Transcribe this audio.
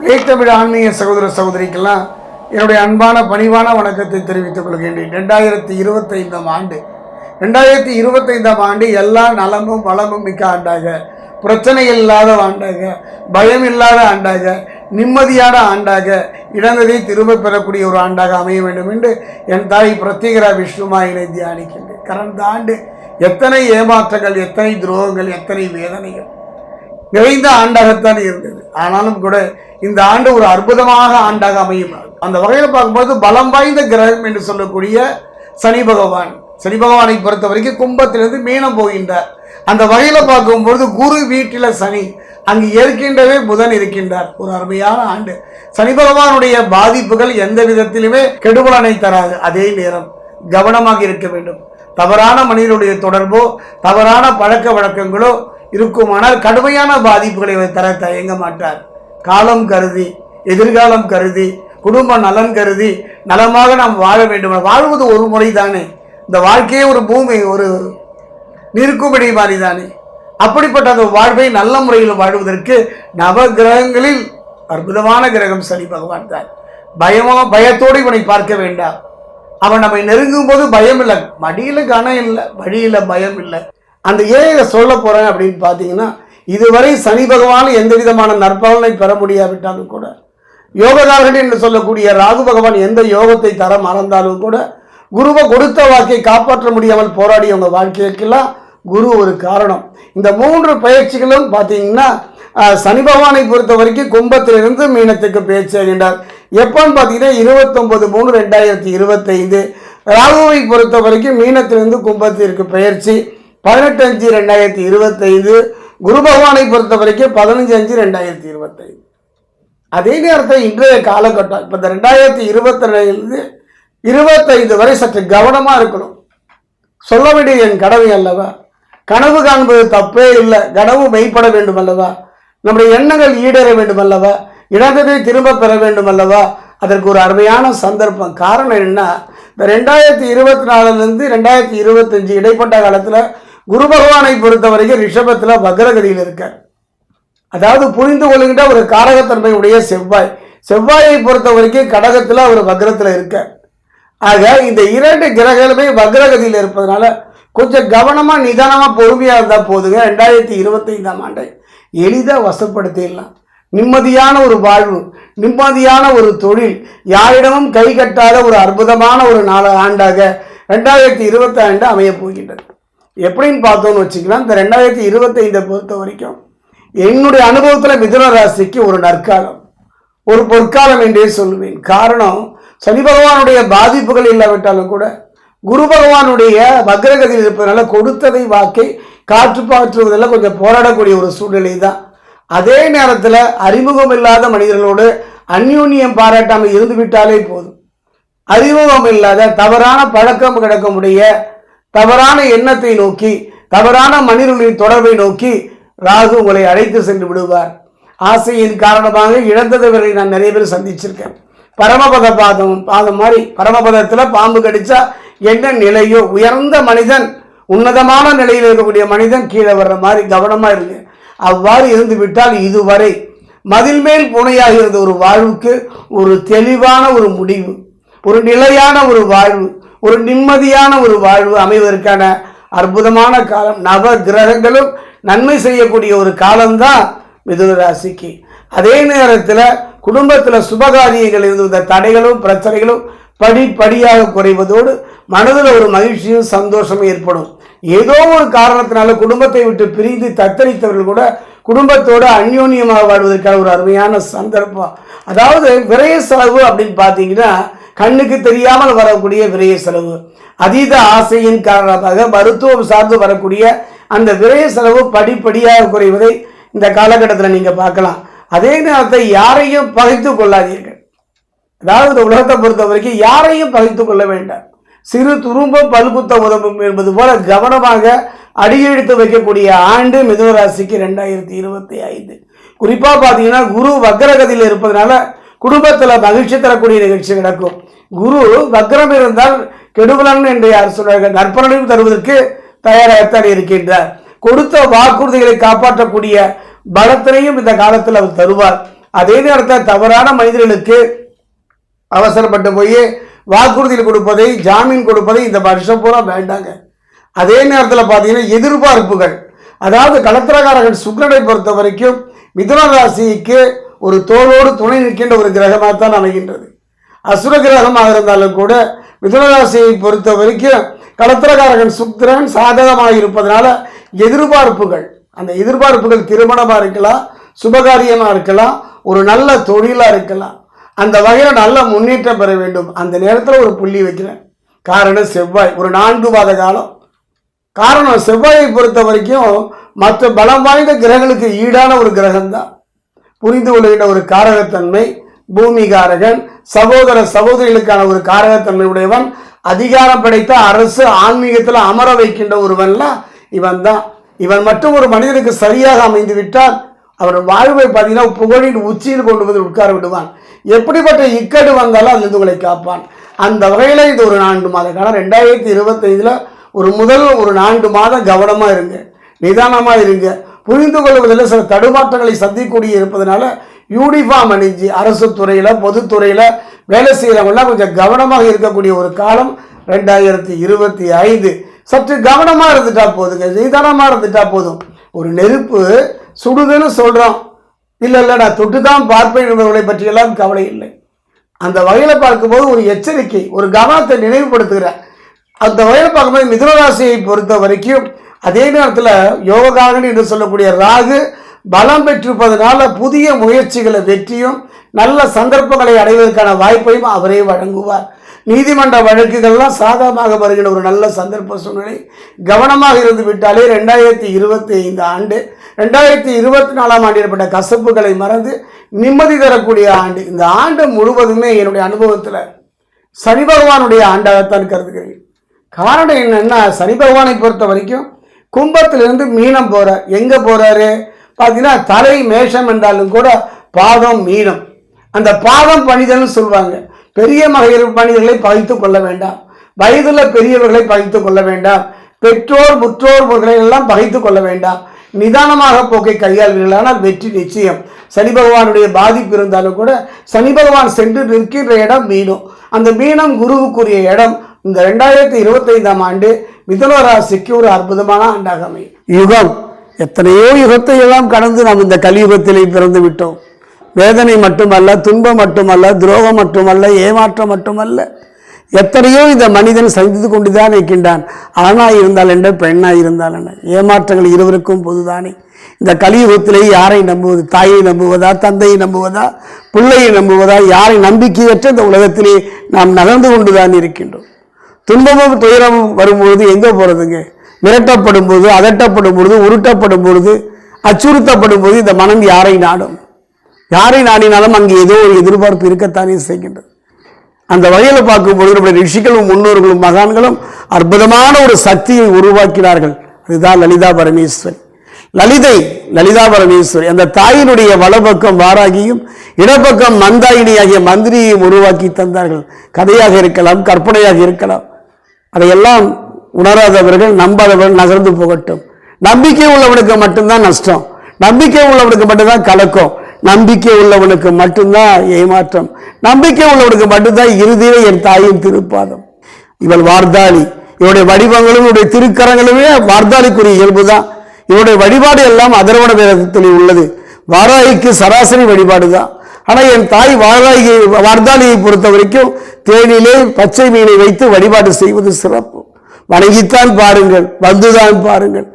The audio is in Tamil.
தமிழ் ஆன்மீக சகோதர சகோதரிக்கெல்லாம் என்னுடைய அன்பான பணிவான வணக்கத்தை தெரிவித்துக் கொள்கின்றேன். ரெண்டாயிரத்தி இருபத்தைந்தாம் ஆண்டு. ரெண்டாயிரத்தி இருபத்தைந்தாம் ஆண்டு எல்லா நலமும் வளமும் மிக்க ஆண்டாக பிரச்சனை இல்லாத ஆண்டாக பயம் இல்லாத ஆண்டாக நிம்மதியான ஆண்டாக இழந்ததை திரும்ப பெறக்கூடிய ஒரு ஆண்டாக அமைய வேண்டும் என்று என் தாய் பிரத்யேகரா விஷ்ணுமாயினை தியானிக்கின்றேன். கடந்த ஆண்டு எத்தனை ஏமாற்றங்கள் எத்தனை துரோகங்கள் எத்தனை வேதனைகள் நிறைந்த ஆண்டாகத்தான் இருந்தது. ஆனாலும் கூட இந்த ஆண்டு ஒரு அற்புதமாக ஆண்டாக அமையும். அந்த வகையில் பார்க்கும்போது பலம் வாய்ந்த கிரகம் என்று சொல்லக்கூடிய சனி பகவான். சனி பகவானை பொறுத்த வரைக்கும் கும்பத்திலிருந்து மீனம் போகின்றார் அந்த வகையில் பார்க்கும்பொழுது குரு வீட்டில் சனி. அங்கு ஏற்கின்றவே புதன் இருக்கின்றார். ஒரு அருமையான ஆண்டு. சனி பகவானுடைய பாதிப்புகள் எந்த விதத்திலுமே கெடுபலனை தராது. அதே நேரம் கவனமாக இருக்க வேண்டும். தவறான மனிதனுடைய தொடர்போ தவறான பழக்க வழக்கங்களோ இருக்குமானால் கடுமையான பாதிப்புகளை அவர் தர தயங்க மாட்டார். காலம் கருதி எதிர்காலம் கருதி குடும்ப நலன் கருதி நலமாக நாம் வாழ வேண்டும். வாழ்வது ஒரு முறை தானே இந்த வாழ்க்கையே ஒரு பூமி ஒரு நிற்கும்படி மாதிரி தானே அப்படிப்பட்ட அந்த வாழ்வை நல்ல முறையில் வாழ்வதற்கு நவ கிரகங்களில் அற்புதமான கிரகம் சனி பகவான் தான். பயமோ பயத்தோடு இவனை பார்க்க வேண்டாம். அவன் நம்மை நெருங்கும் போது பயம் இல்லை மடியில் கனம் இல்லை வழியில் பயம் இல்லை. அந்த ஏழை சொல்ல போகிறேன் அப்படின்னு பார்த்தீங்கன்னா இதுவரை சனி பகவான் எந்த விதமான நற்பலனை பெற முடியாவிட்டாலும் கூட யோகதாரர்கள் என்று சொல்லக்கூடிய ராகு பகவான் எந்த யோகத்தை தர மறந்தாலும் கூட குருவை கொடுத்த வாக்கை காப்பாற்ற முடியாமல் போராடியவங்க வாழ்க்கைக்கெல்லாம் குரு ஒரு காரணம். இந்த மூன்று பயிற்சிகளும் பார்த்தீங்கன்னா சனி பகவானை பொறுத்த வரைக்கும் கும்பத்திலிருந்து மீனத்துக்கு பயிற்சி அடைகின்றார் எப்போன்னு பார்த்தீங்கன்னா இருபத்தொன்பது மூணு ரெண்டாயிரத்தி இருபத்தைந்து ராகுவை பொறுத்த வரைக்கும் மீனத்திலிருந்து கும்பத்திற்கு பயிற்சி. பதினெட்டு அஞ்சு ரெண்டாயிரத்தி இருபத்தைந்து. குரு பகவானை பொறுத்த வரைக்கும் பதினஞ்சு அஞ்சு ரெண்டாயிரத்தி இருபத்தைந்து. அதே நேரத்தில் இன்றைய காலகட்டம் இப்போ இந்த ரெண்டாயிரத்தி இருபத்தி ரெண்டுலேருந்து இருபத்தைந்து வரை சற்று கவனமாக இருக்கணும். சொல்ல வேண்டிய என் கடமை அல்லவா? கனவு காண்பது தப்பே இல்லை. கனவு மெய்ப்பட வேண்டும் அல்லவா? நம்முடைய எண்ணங்கள் ஈடேற வேண்டும் அல்லவா? இழந்ததை திரும்ப பெற வேண்டும் அல்லவா? அதற்கு ஒரு அருமையான சந்தர்ப்பம். காரணம் என்ன இந்த ரெண்டாயிரத்தி இருபத்தி நாலுலேருந்து ரெண்டாயிரத்தி இருபத்தஞ்சு இடைப்பட்ட காலத்தில் குரு பகவானை பொறுத்த வரைக்கும் ரிஷபத்தில் வக்ரகதியில் இருக்கார். அதாவது புரிந்து கொள்கின்ற ஒரு காரகத்தன்மை உடைய செவ்வாய். செவ்வாயை பொறுத்த வரைக்கும் கடகத்தில் அவர் வக்ரத்தில் இருக்கார். ஆக இந்த இரண்டு கிரகங்களுமே வக்ரகதியில் இருப்பதனால கொஞ்சம் கவனமாக நிதானமாக பொறுமையாக இருந்தால் போதுங்க. ரெண்டாயிரத்தி இருபத்தைந்தாம் ஆண்டை எளிதாக வசப்படுத்திடலாம். நிம்மதியான ஒரு வாழ்வு நிம்மதியான ஒரு தொழில் யாரிடமும் கை கட்டாத ஒரு அற்புதமான ஒரு நாலு ஆண்டாக ரெண்டாயிரத்தி இருபத்தி ஆண்டு அமையப் போகின்றது. எப்படின்னு பார்த்தோம்னு வச்சுக்கலாம் இந்த ரெண்டாயிரத்தி இருபத்தைந்தை பொறுத்த வரைக்கும் என்னுடைய அனுபவத்தில் மிதுன ராசிக்கு ஒரு நற்காலம். ஒரு பொற்காலம் என்றே சொல்லுவேன். காரணம் சனி பகவானுடைய பாதிப்புகள் இல்லாவிட்டாலும் கூட குரு பகவானுடைய வக்ரகதியில் இருப்பதனால கொடுத்ததை வாக்கை காற்றுப்பாற்றுவதில் கொஞ்சம் போராடக்கூடிய ஒரு சூழ்நிலை தான் அதே நேரத்தில் அறிமுகம் இல்லாத மனிதர்களோடு அந்யூன்யம் பாராட்டாமல் இருந்துவிட்டாலே போதும். அறிமுகம் இல்லாத தவறான பழக்கம் கிடக்கமுடைய தவறான எண்ணத்தை நோக்கி தவறான மனிதர்களின் தொடர்பை நோக்கி ராகு உங்களை அழைத்து சென்று விடுவார். ஆசையின் காரணமாக இழந்ததவர்களை நான் நிறைய பேர் சந்திச்சிருக்கேன். பரமபத பாதம் பாதம் மாதிரி பரமபதத்தில் பாம்பு கடிச்சா என்ன நிலையோ? உயர்ந்த மனிதன் உன்னதமான நிலையில் இருக்கக்கூடிய மனிதன் கீழே வர்ற மாதிரி கவனமாக இருங்க. அவ்வாறு இருந்து விட்டால் இதுவரை மதில் மேல் பூனையாக இருந்த ஒரு வாழ்வுக்கு ஒரு தெளிவான ஒரு முடிவு ஒரு நிலையான ஒரு வாழ்வு ஒரு நிம்மதியான ஒரு வாழ்வு அமைவதற்கான அற்புதமான காலம். நவ கிரகங்களும் நன்மை செய்யக்கூடிய ஒரு காலம்தான் மிதுன ராசிக்கு. அதே நேரத்தில் குடும்பத்தில் சுபகாரியங்கள் இருந்த தடைகளும் பிரச்சனைகளும் படிப்படியாக குறைவதோடு மனதில் ஒரு மகிழ்ச்சியும் சந்தோஷமும் ஏற்படும். ஏதோ ஒரு காரணத்தினால குடும்பத்தை விட்டு பிரிந்து தத்தளித்தவர்கள் கூட குடும்பத்தோடு அந்யோன்யமாக வாழ்வதற்கான ஒரு அருமையான சந்தர்ப்பம். அதாவது விரைய செலவு அப்படின்னு பார்த்தீங்கன்னா கண்ணுக்கு தெரியாமல் வரக்கூடிய விரய செலவு. அதீத ஆசையின் காரணமாக மருத்துவம் சார்ந்து வரக்கூடிய அந்த விரய செலவு படிப்படியாக குறைவதை இந்த காலகட்டத்தில் நீங்கள் பார்க்கலாம். அதே நேரத்தை யாரையும் பகைத்து கொள்ளாதீர்கள். அதாவது இந்த உலகத்தை பொறுத்த வரைக்கும் யாரையும் பகைத்து கொள்ள வேண்டாம். சிறு துரும்பம் பல்குத்த உதவும் என்பது போல கவனமாக அடியெடுத்து வைக்கக்கூடிய ஆண்டு மிதுனராசிக்கு ரெண்டாயிரத்தி இருபத்தி ஐந்து. குறிப்பாக பார்த்தீங்கன்னா குரு வக்ரகதியில் இருப்பதனால குடும்பத்தில் மகிழ்ச்சி தரக்கூடிய நிகழ்ச்சி நடக்கும். குரு வக்ரம் இருந்தால் கெடுபலன் என்று யார் சொல்வார்கள்? நற்பலனையும் தருவதற்கு தயாராகத்தான் இருக்கின்றார். கொடுத்த வாக்குறுதிகளை காப்பாற்றக்கூடிய பலத்தினையும் இந்த காலத்தில் அவர் தருவார். அதே நேரத்தில் தவறான மனிதர்களுக்கு அவசரப்பட்டு போய் வாக்குறுதியில் கொடுப்பதை ஜாமீன் கொடுப்பதை இந்த வருஷம் பூரா வேண்டாங்க. அதே நேரத்தில் பார்த்தீங்கன்னா எதிர்பார்ப்புகள். அதாவது கலத்திரகாரர்கள் சுக்கரனை பொறுத்த வரைக்கும் மிதுன ராசிக்கு ஒரு தோளோடு துணை நிற்கின்ற ஒரு கிரகமாக தான் அமைகின்றது. அசுர கிரகமாக இருந்தாலும் கூட மிதுனராசியை பொறுத்த வரைக்கும் கடத்திரகாரகன் சுக்கிரன் சாதகமாக இருப்பதனால எதிர்பார்ப்புகள் அந்த எதிர்பார்ப்புகள் திருமணமாக இருக்கலாம் சுபகாரியமாக இருக்கலாம் ஒரு நல்ல தொழிலாக இருக்கலாம். அந்த வகையில் நல்ல முன்னேற்றம் பெற வேண்டும். அந்த நேரத்தில் ஒரு புள்ளி வைக்கிறேன். காரணம் செவ்வாய். ஒரு நான்கு மாத காலம். காரணம் செவ்வாயை பொறுத்த வரைக்கும் மற்ற பலம் வாய்ந்த கிரகங்களுக்கு ஈடான ஒரு கிரகம்தான். புரிந்து கொள்கின்ற ஒரு காரகத்தன்மை. பூமிகாரகன் சகோதர சகோதரிகளுக்கான ஒரு காரகத்தன்மை உடையவன் அதிகாரம் படைத்த அரசு ஆன்மீகத்தில் அமர வைக்கின்ற ஒருவன்லாம் இவன் தான் இவன் மட்டும் ஒரு மனிதனுக்கு சரியாக அமைந்து விட்டால் அவன் வாழ்வை பார்த்தீங்கன்னா புகழின் உச்சியில் கொண்டு வந்து உட்கார விடுவான். எப்படிப்பட்ட இக்கடு வந்தாலும் அந்த உங்களை காப்பான். அந்த வகையில் இது ஒரு நான்கு மாத காலம். ரெண்டாயிரத்தி இருபத்தைந்தில் ஒரு முதல் ஒரு நான்கு மாதம் கவனமாக இருங்க. நிதானமாக இருங்க. புரிந்து கொள்வதில் சில தடுமாற்றங்களை சந்திக்கூடிய இருப்பதனால யூனிஃபார்ம் அணிஞ்சு அரசு துறையில் பொதுத்துறையில் வேலை செய்கிறவங்களாம் கொஞ்சம் கவனமாக இருக்கக்கூடிய ஒரு காலம் ரெண்டாயிரத்தி இருபத்தி ஐந்து. சற்று கவனமாக இருந்துட்டா போதுங்க நிதானமாக இருந்துட்டா போதும். ஒரு நெருப்பு சுடுதுன்னு சொல்கிறோம் இல்லை இல்லை நான் தொட்டு தான் பார்ப்பேன் என்பவர்களை பற்றியெல்லாம் கவலை இல்லை. அந்த வகையில் பார்க்கும்போது ஒரு எச்சரிக்கை ஒரு கவனத்தை நினைவுபடுத்துகிறேன் அந்த வகையில் பார்க்கும்போது மிதுனராசியை பொறுத்த வரைக்கும் அதே நேரத்தில் யோகாகன் என்று சொல்லக்கூடிய ராகு பலம் பெற்றிருப்பதனால புதிய முயற்சிகளை வெற்றியும் நல்ல சந்தர்ப்பங்களை அடைவதற்கான வாய்ப்பையும் அவரே வழங்குவார். நீதிமன்ற வழக்குகள்லாம் சாதகமாக வருகிற ஒரு நல்ல சந்தர்ப்ப சூழ்நிலை. கவனமாக இருந்து விட்டாலே ரெண்டாயிரத்தி இருபத்தி ஐந்து ஆண்டு ரெண்டாயிரத்தி இருபத்தி நாலாம் ஆண்டு ஏற்பட்ட கசப்புகளை மறந்து நிம்மதி தரக்கூடிய ஆண்டு. இந்த ஆண்டு முழுவதுமே என்னுடைய அனுபவத்தில் சனி பகவானுடைய ஆண்டாகத்தான் கருதுகிறேன். காரணம் என்னென்னா சனி பகவானை பொறுத்த வரைக்கும் கும்பத்திலிருந்து மீனம் போகிறார் எங்கே போகிறாரு பார்த்தீங்கன்னா தலை மேஷம் என்றாலும் கூட பாதம் மீனம். அந்த பாதம் பணிதல்னு சொல்லுவாங்க பெரிய மகளிர் மனிதர்களை பகைத்து கொள்ள வேண்டாம். வயதுள்ள பெரியவர்களை பகைத்து கொள்ள வேண்டாம். பெற்றோர் முற்றோர் எல்லாம் பகைத்து கொள்ள வேண்டாம். நிதானமாக போக்கை கையாள்வீர்களானால் வெற்றி நிச்சயம். சனி பகவானுடைய பாதிப்பு இருந்தாலும் கூட சனி பகவான் சென்று நிற்கின்ற இடம் மீனம். அந்த மீனம் குருவுக்குரிய இடம். இந்த ரெண்டாயிரத்தி இருபத்தைந்தாம் ஆண்டு மிதுன ராசிக்கு ஒரு அற்புதமான ஆண்டாக அமையும். யுகம். எத்தனையோ யுகத்தை எல்லாம் கடந்து நாம் இந்த கலியுகத்திலே பிறந்து விட்டோம். வேதனை மட்டுமல்ல துன்பம் மட்டுமல்ல துரோகம் மட்டுமல்ல ஏமாற்றம் மட்டுமல்ல. எத்தனையோ இந்த மனிதன் சந்தித்து கொண்டுதான் இருக்கின்றான். ஆணாக இருந்தால் என்ன பெண்ணாக இருந்தால் என்ன? ஏமாற்றங்கள் இருவருக்கும் பொதுதானே. இந்த கலியுகத்திலே யாரை நம்புவது? தாயை நம்புவதா தந்தையை நம்புவதா பிள்ளையை நம்புவதா? யாரை நம்பிக்கையற்ற இந்த உலகத்திலே நாம் நகர்ந்து கொண்டுதான் இருக்கின்றோம். துன்பமும் துயரமும் வரும்பொழுது எங்கே போகிறதுங்க மிரட்டப்படும் பொழுது அதட்டப்படும் பொழுது உருட்டப்படும் பொழுது அச்சுறுத்தப்படும் போது இந்த மனம் யாரை நாடும்? யாரை நாடினாலும் அங்கே ஏதோ ஒரு எதிர்பார்ப்பு இருக்கத்தானே செய்கின்றது. அந்த வகையில் பார்க்கும்போது நம்முடைய ரிஷிகளும் முன்னோர்களும் மகான்களும் அற்புதமான ஒரு சக்தியை உருவாக்கினார்கள். அதுதான் லலிதா பரமேஸ்வரி. லலிதை லலிதா பரமேஸ்வரி அந்த தாயினுடைய வலப்பக்கம் வாராகியும் இடப்பக்கம் மந்தாயினி ஆகிய மந்திரியையும் உருவாக்கி தந்தார்கள். கதையாக இருக்கலாம் கற்பனையாக இருக்கலாம். அதையெல்லாம் உணராதவர்கள் நம்பாதவர்கள் நகர்ந்து போகட்டும். நம்பிக்கை உள்ளவனுக்கு மட்டும்தான் நஷ்டம். நம்பிக்கை உள்ளவனுக்கு மட்டும்தான் கலக்கம். நம்பிக்கை உள்ளவனுக்கு மட்டும்தான் ஏமாற்றம். நம்பிக்கை உள்ளவனுக்கு மட்டும்தான் இறுதியிலே என் தாயின் திருப்பாதம். இவள் வார்தாளி. இவருடைய வடிவங்களும் இவருடைய திருக்கரங்களுமே வார்தாளிக்குரிய இயல்பு தான் இவருடைய வழிபாடு எல்லாம் அதர்வண வேதத்தில் உள்ளது. வாராய்க்கு சராசரி வழிபாடு தான் ஆனால் என் தாய் வாராகி வார்தாளியை பொறுத்த வரைக்கும் தேனிலே பச்சை மீனை வைத்து வழிபாடு செய்வது சிறப்பு. வணங்கித்தான் பாருங்கள் வந்துதான் பாருங்கள்.